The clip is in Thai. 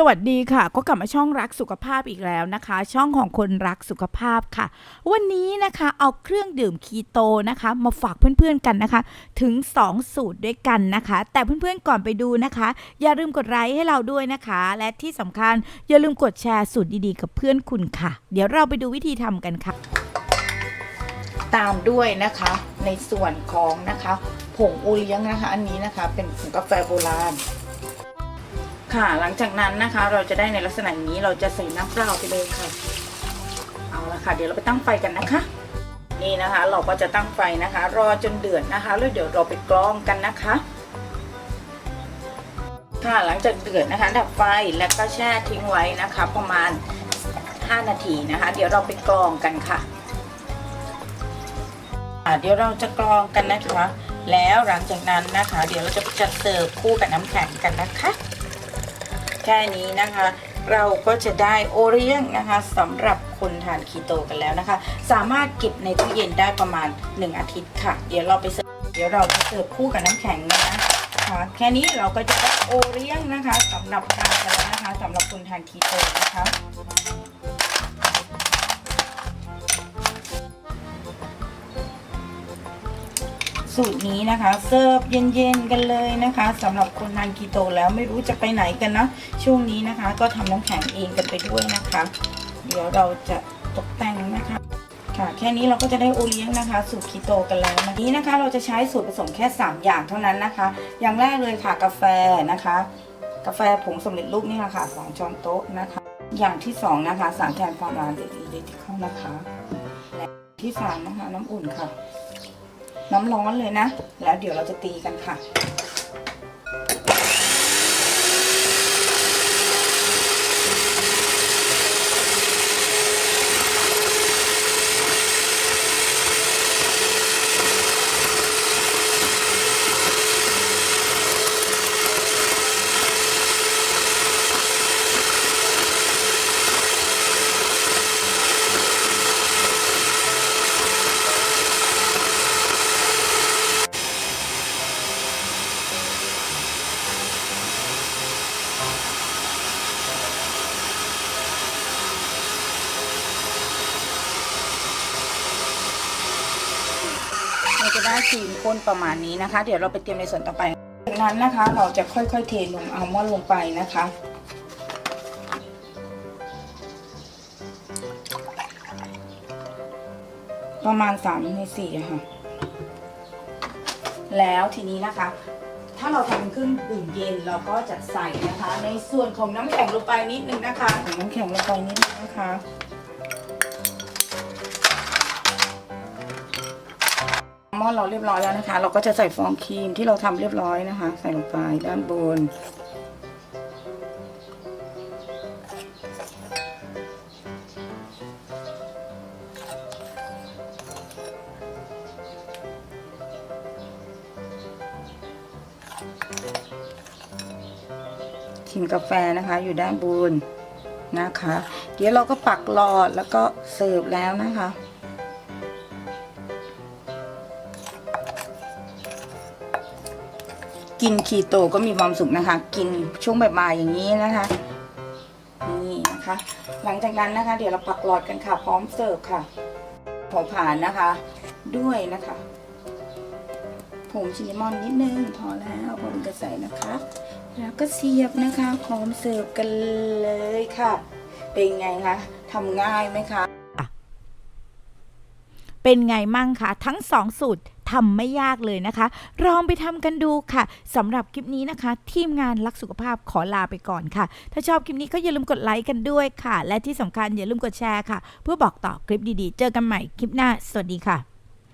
สวัสดีค่ะ ก็กลับมาช่องรักสุขภาพอีกแล้วนะคะ ช่องของคนรักสุขภาพค่ะ วันนี้นะคะเอาเครื่องดื่มคีโตนะคะ มาฝากเพื่อนๆกันนะคะ ถึง 2 สูตรด้วยกันนะคะ แต่เพื่อนๆก่อนไปดูนะคะ อย่าลืมกดไลค์ให้เราด้วยนะคะ และที่สำคัญอย่าลืมกดแชร์สูตรดีๆ กับเพื่อนคุณค่ะ เดี๋ยวเราไปดูวิธีทำกันค่ะ ตามด้วยนะคะในส่วนของนะคะผงโอเลี้ยงนะคะ อันนี้นะคะเป็นผงกาแฟโบราณ ค่ะ หลังจากนั้นนะคะ เราจะได้ในลักษณะนี้เราจะใส่น้ำเปล่าไปเลยค่ะ เอาละค่ะ เดี๋ยวเราไปตั้งไฟกันนะคะ นี่นะคะ เราก็จะตั้งไฟนะคะ รอจนเดือดนะคะ แล้วเดี๋ยวเราไปกรองกันนะคะ ค่ะ หลังจากเดือดนะคะ ดับไฟแล้วก็แช่ทิ้งไว้นะคะ ประมาณ 5 นาทีนะคะ เดี๋ยวเราไปกรองกันค่ะ่ะเดี๋ยวเราจะกรองกันนะคะ แล้วหลังจากนั้นนะคะ เดี๋ยวเราจะจัดเสิร์ฟคู่กับน้ำแข็งกันนะคะ แค่นี้นะคะ เราก็จะได้โอเลี้ยงนะคะสำหรับคนทานคีโตกันแล้วนะคะ สามารถเก็บในตู้เย็นได้ประมาณ 1 อาทิตย์ค่ะ เดี๋ยวเราไปเสิร์ฟเดี๋ยวเราจะเสิร์ฟคู่กับน้ำแข็งนะคะแค่นี้เราก็จะได้โอเลี้ยงนะคะสำหรับทานกันแล้วนะคะสำหรับคนทานคีโตนะคะ สูตรนี้นะคะ เสิร์ฟเย็นๆกันเลยนะคะสำหรับคนทานคีโตแล้วไม่รู้จะไปไหนกันนะ ช่วงนี้นะคะ ก็ทำน้ำแข็งเองกันไปด้วยนะคะ เดี๋ยวเราจะตกแต่งนะคะค่ะแค่นี้เราก็จะได้โอเลี้ยงนะคะสูตรคีโตกันแล้วนะนี้นะคะ เราจะใช้สูตรผสมแค่ 3 อย่างเท่านั้นนะคะ อย่างแรกเลยค่ะกาแฟนะคะ กาแฟผงสำเร็จรูปนี่แหละค่ะสองช้อนโต๊ะนะคะ อย่างที่สองนะคะ สารแทนความร้อนเดลิทิคอลนะคะและที่สามนะคะน้ำอุ่นค่ะ น้ำร้อนเลยนะ แล้วเดี๋ยวเราจะตีกันค่ะ เราจะได้ครีมข้นประมาณนี้นะคะ เดี๋ยวเราไปเตรียมในส่วนต่อไป จากนั้นนะคะเราจะค่อยๆ เทนมอัลมอนด์ลงไปนะคะประมาณ3ใน4อะค่ะ แล้วทีนี้นะคะ ถ้าเราทำเป็นเครื่องดื่มเย็นเราก็จะใส่นะคะ ในส่วนของน้ำแข็งลงไปนิดนึงนะคะน้ำแข็งลงไปนิดนึงนะคะ ม้อเราเรียบร้อยแล้วนะคะ เราก็จะใส่ฟองครีมที่เราทำเรียบร้อยนะคะ ใส่ลงไปด้านบน ชิมกาแฟนะคะอยู่ด้านบนนะคะ เดี๋ยวเราก็ปักหลอดแล้วก็เสิร์ฟแล้วนะคะ กินคีโตก็มีความสุขนะคะ กินช่วงบ่ายๆอย่างนี้นะคะ นี่นะคะ หลังจากนั้นนะคะ เดี๋ยวเราปักหลอดกันค่ะ พร้อมเสิร์ฟค่ะผอผ่านนะคะ ด้วยนะคะผงชินามอนนิดนึงพอแล้วพอเป็นกระใสนะคะ แล้วก็เสียบนะคะพร้อมเสิร์ฟกันเลยค่ะ เป็นไงคะทำง่ายไหมคะเป็นไงมั่งคะทั้งสองสูตร ทำไม่ยากเลยนะคะ ลองไปทำกันดูค่ะสำหรับคลิปนี้นะคะ ทีมงานรักสุขภาพขอลาไปก่อนค่ะ ถ้าชอบคลิปนี้ก็อย่าลืมกดไลค์กันด้วยค่ะ และที่สำคัญอย่าลืมกดแชร์ค่ะ เพื่อบอกต่อคลิปดีๆ เจอกันใหม่คลิปหน้า สวัสดีค่ะ